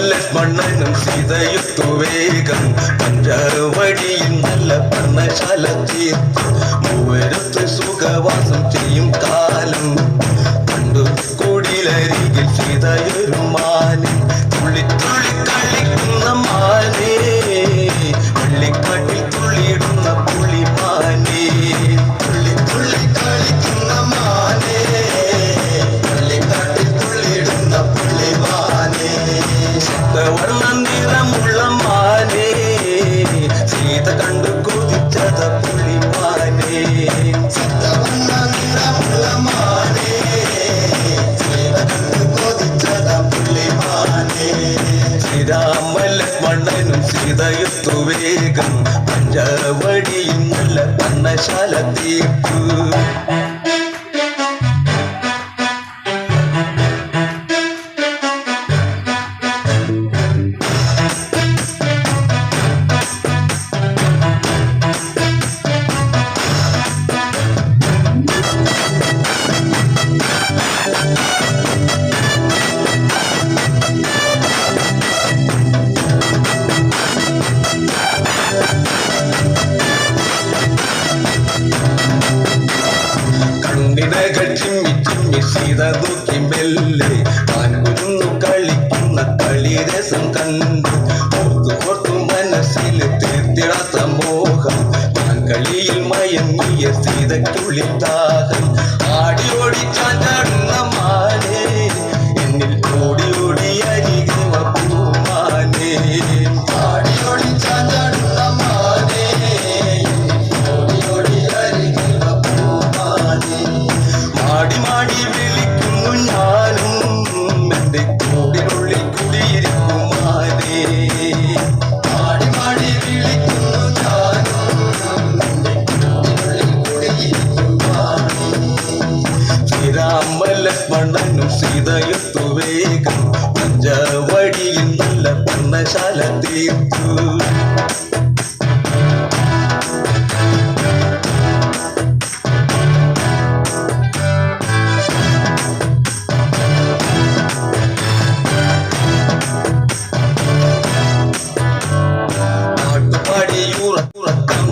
ശ്രീരാമലക്ഷ്മണനും സീതയുത്തു വേഗം. പഞ്ചവടിയിൽ നല്ല പർണശാല തീർത്തു മൂവരത്ത് സുഖവാസം ചെയ്യും കാലം. കണ്ടു കൂടിലരികിൽ സീതയൊരു വർണ നിറമുള്ള മാനേ സീത കണ്ടു കൊതിച്ചത വർണ നിറമുള്ള മാനേ സീത കണ്ടു കൊതിച്ചത പുള്ളിമാനേ ശ്രീരാമലക്ഷ്മണനും സീതയുത്തു വേഗം പഞ്ചവടിയിൽ നല്ല പന്നശാല തീർത്തു. കണ്ണിനകൾ ചിമ്മി ചിമ്മി താൻ കുരുന്നു കളിക്കുന്ന കളിരസം കണ്ടു. ഓർത്തു ഓർത്തു മനസ്സിൽ തീർത്തിടാത്ത മോഹം. താൻ മയങ്ങിയ സീതയ്ക്കുള്ളിൽ ദാഹം. ആടിയോടി ഓടി ശ്രീരാമലക്ഷ്മണനും സീതയുത്തു വേഗം. പഞ്ചവടിയിൽ നല്ല പർണശാല തീർത്തു.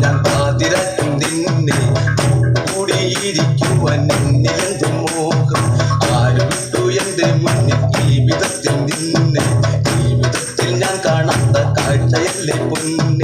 ഞാൻ പാതിരക്കും നിന്നെ. കൂടിയിരിക്കുവാൻ എന്നിലെന്ത് hit the balloon